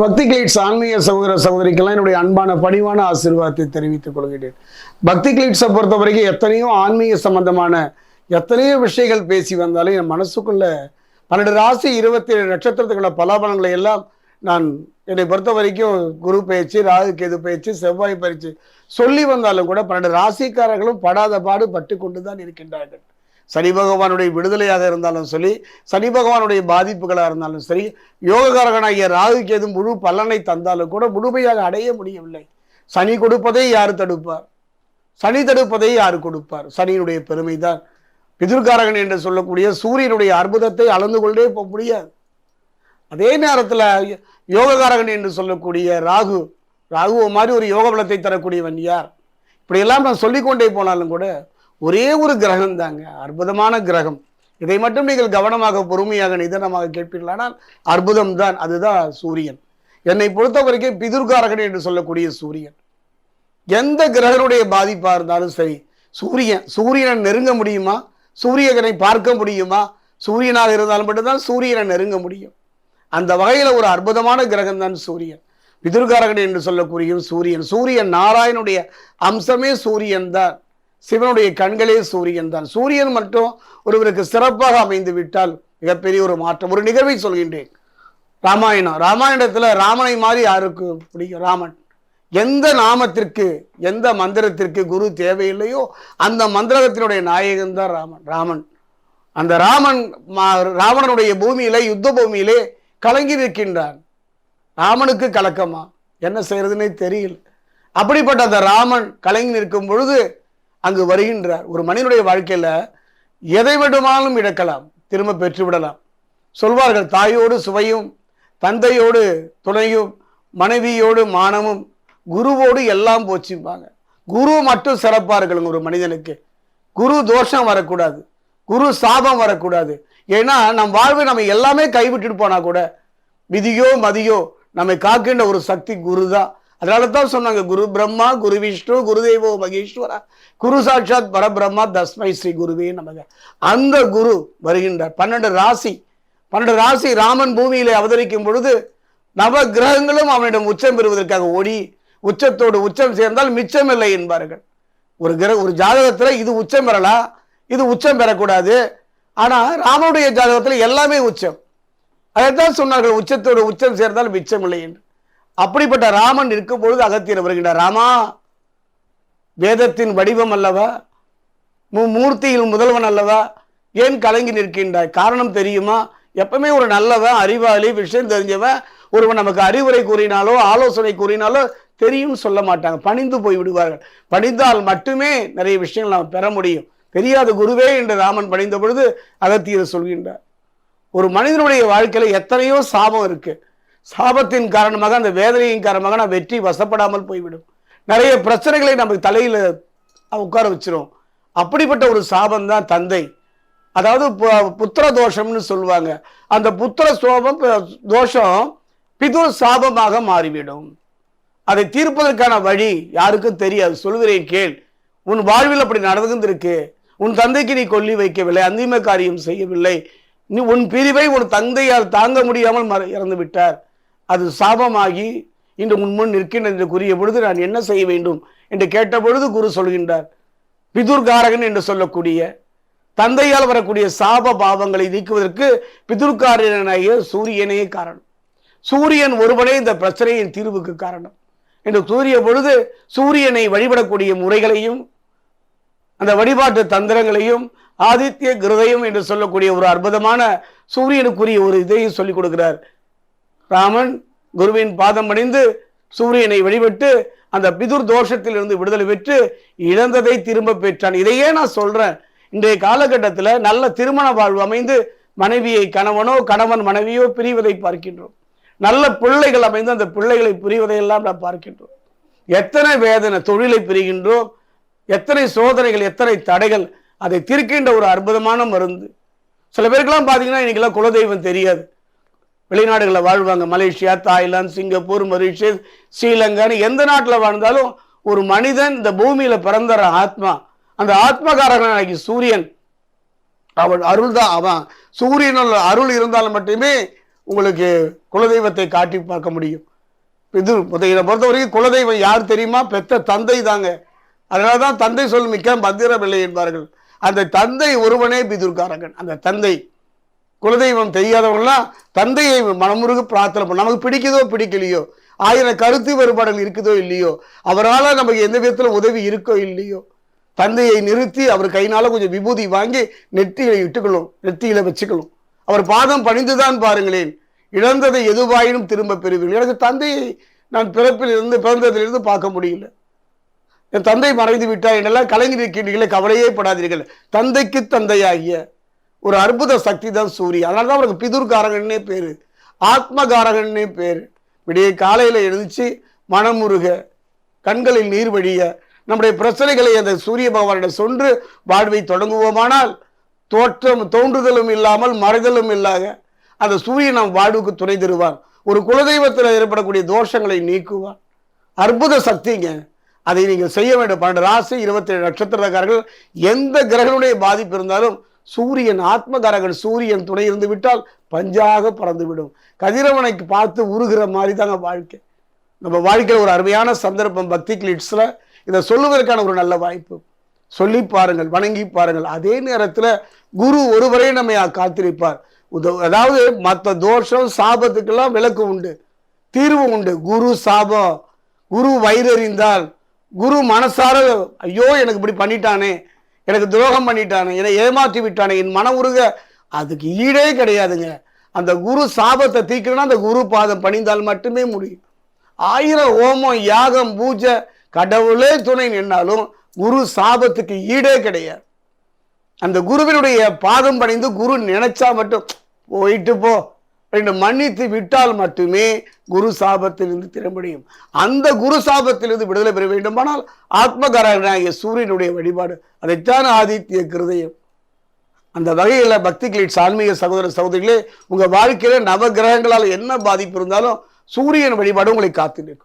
பக்தி கிளீட்ஸ் ஆன்மீக சகோதர சகோதரிக்கெல்லாம் என்னுடைய அன்பான பணிவான ஆசீர்வாதத்தை தெரிவித்துக் கொள்கிறேன். பக்தி கிளீட்ஸை பொறுத்த வரைக்கும் எத்தனையோ ஆன்மீக சம்பந்தமான எத்தனையோ விஷயங்கள் பேசி வந்தாலும் என் மனசுக்குள்ள பன்னெண்டு ராசி இருபத்தி ஏழு நட்சத்திரத்துக்குள்ள பலாபலங்களை எல்லாம் நான் என்னை பொறுத்த வரைக்கும் குரு பயிற்சி ராகு கேது பயிற்சி செவ்வாய் பயிற்சி சொல்லி வந்தாலும் கூட பன்னெண்டு ராசிக்காரர்களும் படாத பாடு பட்டு கொண்டு தான் இருக்கின்றார்கள். சனி பகவானுடைய விடுதலையாக இருந்தாலும் சரி சனி பகவானுடைய பாதிப்புகளாக இருந்தாலும் சரி யோகக்காரகனாகிய ராகுக்கு எதுவும் முழு பலனை தந்தாலும் கூட முழுமையாக அடைய முடியவில்லை. சனி கொடுப்பதை யார் தடுப்பார்? சனி தடுப்பதை யார் கொடுப்பார்? சனியினுடைய பெருமை தான் பிதுர்காரகன் என்று சொல்லக்கூடிய சூரியனுடைய அற்புதத்தை அளந்து கொண்டே போக முடியாது. அதே நேரத்தில் யோகக்காரகன் என்று சொல்லக்கூடிய ராகு ராகுவை மாதிரி ஒரு யோக பலத்தை தரக்கூடியவன் யார்? இப்படியெல்லாம் நான் சொல்லிக்கொண்டே போனாலும் கூட ஒரே ஒரு கிரகம் தாங்க. அற்புதமான கிரகம். இதை மட்டும் நீங்கள் கவனமாக பொறுமையாக நிதானமாக கேட்பீர்களானால் அற்புதம் தான். அதுதான் சூரியன். என்னை பொறுத்த வரைக்கும் பிதுர்காரகன் என்று சொல்லக்கூடிய சூரியன். எந்த கிரகனுடைய பாதிப்பாக இருந்தாலும் சரி சூரியன் சூரியனை நெருங்க முடியுமா? சூரியகனை பார்க்க முடியுமா? சூரியனாக இருந்தாலும் மட்டும்தான் சூரியனை நெருங்க முடியும். அந்த வகையில் ஒரு அற்புதமான கிரகம் தான் சூரியன். பிதுர்காரகன் என்று சொல்லக்கூடிய சூரியன். சூரியன் நாராயணுடைய அம்சமே சூரியன் தான். சிவனுடைய கண்களே சூரியன் தான். சூரியன் மட்டும் ஒருவருக்கு சிறப்பாக அமைந்து விட்டால் மிகப்பெரிய ஒரு மாற்றம். ஒரு நிகழ்வை சொல்கின்றேன். ராமாயணம். ராமாயணத்துல ராமனை மாதிரி யாருக்கு பிடிக்கும்? ராமன். எந்த நாமத்திற்கு எந்த மந்திரத்திற்கு குரு தேவையில்லையோ அந்த மந்திரத்தினுடைய நாயகன் தான் ராமன். ராமன். அந்த ராமன் மா- ராவணனுடைய பூமியிலே யுத்த பூமியிலே கலங்கி நிற்கின்றான் ராமனுக்கு கலக்கமா? என்ன செய்யறதுன்னே தெரியல. அப்படிப்பட்ட அந்த ராமன் கலங்கி நிற்கும் பொழுது அங்கு வருகின்றார். ஒரு மனிதனுடைய வாழ்க்கையில் எதை வேண்டுமானாலும் இழக்கலாம் திரும்ப பெற்றுவிடலாம். சொல்வார்கள் தாயோடு சுவையும் தந்தையோடு துணையும் மனைவியோடு மானமும் குருவோடு எல்லாம் போச்சுப்பாங்க குரு மட்டும் சிறப்பாக இருக்கணுங்க ஒரு மனிதனுக்கு. குரு தோஷம் வரக்கூடாது. குரு சாபம் வரக்கூடாது. ஏன்னா நம் வாழ்வை நம்ம எல்லாமே கைவிட்டுட்டு போனால் கூட விதியோ மதியோ நம்மை காக்கின்ற ஒரு சக்தி குரு தான் அதனால தான் சொன்னாங்க குரு பிரம்மா குரு விஷ்ணு குருதேவோ மகேஸ்வரா குரு சாட்சாத் பரபிரம்மா தஸ்மை ஸ்ரீ குருவே நமக. அந்த குரு வருகின்றார். பன்னெண்டு ராசி. பன்னெண்டு ராசி ராமன் பூமியில அவதரிக்கும் பொழுது நவ கிரகங்களும் அவனிடம் உச்சம் பெறுவதற்காக ஓடி உச்சத்தோடு உச்சம் சேர்ந்தால் மிச்சம் இல்லை என்பார்கள். ஒரு கிரக ஒரு ஜாதகத்தில் இது உச்சம் பெறலாம் இது உச்சம் பெறக்கூடாது. ஆனால் ராமனுடைய ஜாதகத்தில் எல்லாமே உச்சம். அதைத்தான் சொன்னார்கள் உச்சத்தோடு உச்சம் சேர்ந்தால் மிச்சம் இல்லை என்று. அப்படிப்பட்ட ராமன் இருக்கும் பொழுது அகத்தியர் வருகின்றார். ராமா வேதத்தின் வடிவம் அல்லவா? மு- மூர்த்தியில் முதல்வன் அல்லவா? ஏன் கலங்கி நிற்கின்றாய்? காரணம் தெரியுமா? எப்பவுமே ஒரு நல்லவன் அறிவாளி விஷயம் தெரிஞ்சவன் ஒருவன் நமக்கு அறிவுரை கூறினாலோ ஆலோசனை கூறினாலோ தெரியும் சொல்ல மாட்டாங்க. பணிந்து போய் விடுவார்கள். பணிந்தால் மட்டுமே நிறைய விஷயங்கள் நாம் பெற முடியும். தெரியாத குருவே என்று ராமன் பணிந்த பொழுது அகத்தியர் சொல்கின்றார். ஒரு மனிதனுடைய வாழ்க்கையில் எத்தனையோ சாபம் இருக்குது சாபத்தின் காரணமாக அந்த வேதனையின் காரணமாக நான் வெற்றி வசப்படாமல் போய்விடும். நிறைய பிரச்சனைகளை நமக்கு தலையில் உட்கார வச்சிரும். அப்படிப்பட்ட ஒரு சாபம் தான் தந்தை. அதாவது புத்திர தோஷம்னு சொல்லுவாங்க. அந்த புத்திர சோபம் தோஷம் பிது சாபமாக மாறிவிடும். அதை தீர்ப்பதற்கான வழி யாருக்கும் தெரியாது. சொல்கிறேன் கேள். உன் வாழ்வில் அப்படி நடந்துருக்கு உன் தந்தைக்கு நீ கொல்லி வைக்கவில்லை அந்திம காரியம் செய்யவில்லை. நீ உன் பிரிவை உன் தந்தையால் தாங்க முடியாமல் மற- இறந்து விட்டார் அது சாபமாகி இன்று உன் முன் நிற்கின்ற என்று கூறிய பொழுது நான் என்ன செய்ய வேண்டும் என்று கேட்ட பொழுது குரு சொல்கின்றார் பிதுர்காரகன் என்று சொல்லக்கூடிய தந்தையால் வரக்கூடிய சாப பாவங்களை நீக்குவதற்கு பிதுர்காரனாகிய சூரியனே காரணம். சூரியன் ஒருவனே இந்த பிரச்சனையின் தீர்வுக்கு காரணம். என்று கூறிய பொழுது சூரியனை வழிபடக்கூடிய முறைகளையும் அந்த வழிபாட்டு தந்திரங்களையும் ஆதித்ய கிருதயம் என்று சொல்லக்கூடிய ஒரு அற்புதமான சூரியனுக்குரிய ஒரு இதையும் சொல்லிக் கொடுக்கிறார். ராமன் குருவின் பாதம் அணிந்து சூரியனை வழிபட்டு அந்த பிதுர் தோஷத்திலிருந்து விடுதலை பெற்று இழந்ததை திரும்ப பெற்றான். இதையே நான் சொல்றேன். இன்றைய காலகட்டத்தில் நல்ல திருமண வாழ்வு அமைந்து மனைவியை கணவனோ கணவன் மனைவியோ பிரிவதை பார்க்கின்றோம். நல்ல பிள்ளைகள் அமைந்து அந்த பிள்ளைகளை பிரிவதையெல்லாம் நாம் பார்க்கின்றோம். எத்தனை வேதனை தொழிலை பிரிகின்றோம். எத்தனை சோதனைகள் எத்தனை தடைகள் அதை தீர்க்கின்ற ஒரு அற்புதமான மருந்து. சில பேருக்கெல்லாம் பார்த்தீங்கன்னா இன்னைக்கெல்லாம் குலதெய்வம் தெரியாது. வெளிநாடுகளில் வாழ்வாங்க. மலேசியா தாய்லாந்து சிங்கப்பூர் மொரிஷியஸ் ஸ்ரீலங்கான்னு எந்த நாட்டில் வாழ்ந்தாலும் ஒரு மனிதன் இந்த பூமியில் பிறந்தற ஆத்மா அந்த ஆத்மகாரகனாகி சூரியன். அவன் அருள் தான் அவன் சூரியனில் அருள் இருந்தாலும் மட்டுமே உங்களுக்கு குலதெய்வத்தை காட்டி பார்க்க முடியும். இது இதை பொறுத்தவரைக்கும் குலதெய்வம் யார் தெரியுமா? பெத்த தந்தை தாங்க. அதனால தான் தந்தை சொல் மிக்க மந்திரமில்லை என்பார்கள். அந்த தந்தை ஒருவனே பிதுர்காரகன். அந்த தந்தை குலதெய்வம் தெரியாதவங்களாம் தந்தையை மனமுருக பிரார்த்தனை பண்ண நமக்கு பிடிக்குதோ பிடிக்கலையோ ஆயிரம் கருத்து வேறுபாடுகள் இருக்குதோ இல்லையோ அவரால் நமக்கு எந்த விதத்தில் உதவி இருக்கோ இல்லையோ தந்தையை நிறுத்தி அவர் கையினால் கொஞ்சம் விபூதி வாங்கி நெற்றியில இட்டுக்கணும் நெற்றியில வச்சுக்கணும். அவர் பாதம் பணிந்துதான் பாருங்களேன். இழந்ததை எதுவாயினும் திரும்ப பெறுவீர்கள். எனக்கு தந்தையை நான் பிறப்பில் இருந்து பிறந்ததிலிருந்து பார்க்க முடியல. என் தந்தை மறைந்து விட்டார் என்னெல்லாம் கலைஞர் இருக்கின்றீர்களே கவலையே படாதீர்கள். தந்தைக்கு தந்தையாகிய ஒரு அற்புத சக்தி தான் சூரியன் அதனால தான் அவருக்கு பிதுர்காரகன்னே பேர். ஆத்மகாரகன்னே பேர். விடிய காலையில் எழுந்துச்சு மனமுருக கண்களில் நீர் வழிய நம்முடைய பிரச்சனைகளை அந்த சூரிய பகவானிடம் சொன்று வாழ்வை தொடங்குவோமானால் தோற்றம் தோன்றுதலும் இல்லாமல் மறைதலும் இல்லாத அந்த சூரியன் நம் வாழ்வுக்கு துணை தருவார். ஒரு குலதெய்வத்தில் ஏற்படக்கூடிய தோஷங்களை நீக்குவார். அற்புத சக்திங்க. அதை நீங்கள் செய்ய வேண்டும். பன்னெண்டு ராசி இருபத்தி ஏழு நட்சத்திரக்காரர்கள் எந்த கிரகனுடைய பாதிப்பு இருந்தாலும் சூரியன் ஆத்மகாரகன் சூரியன் துணை இருந்து விட்டால் பஞ்சாக பறந்துவிடும். கதிரவனைக்கு பார்த்து உருகிற மாதிரி தாங்க வாழ்க்கை. நம்ம வாழ்க்கையில் ஒரு அருமையான சந்தர்ப்பம் பக்தி கிளிட்ஸில் இதை சொல்லுவதற்கான ஒரு நல்ல வாய்ப்பு. சொல்லி பாருங்கள் வணங்கி பாருங்கள். அதே நேரத்தில் குரு ஒருவரே நம்மை காத்திருப்பார். உத- அதாவது மற்ற தோஷம் சாபத்துக்கெல்லாம் விளக்கு உண்டு. தீர்வு உண்டு. குரு சாபம். குரு வயிறறிந்தால் குரு மனசார ஐயோ எனக்கு இப்படி பண்ணிட்டானே. எனக்கு துரோகம் பண்ணிட்டானு என்னை ஏமாற்றி விட்டானே என் மன உருக அதுக்கு ஈடே கிடையாதுங்க. அந்த குரு சாபத்தை தீக்கணும்னா அந்த குரு பாதம் பணிந்தால் மட்டுமே முடியும். ஆயிரம் ஹோமம் யாகம் பூஜை கடவுளே துணை நின்னாலும் குரு சாபத்துக்கு ஈடே கிடையாது. அந்த குருவினுடைய பாதம் பணிந்து குரு நினைச்சா மட்டும் போயிட்டு போ என்று மன்னித்து விட்டால் மட்டுமே குரு சாபத்திலிருந்து திற முடியும். அந்த குரு சாபத்திலிருந்து விடுதலை பெற வேண்டுமானால் ஆத்மகாரனாகிய சூரியனுடைய வழிபாடு அதைத்தான் ஆதித்ய கிருதயம். அந்த வகையில் பக்தி கிளீட்ஸ் ஆன்மீக சகோதர சகோதரிகளே உங்கள் வாழ்க்கையில் நவகிரகங்களால் என்ன பாதிப்பு இருந்தாலும் சூரியன் வழிபாடு உங்களை காத்து நிற்கும்.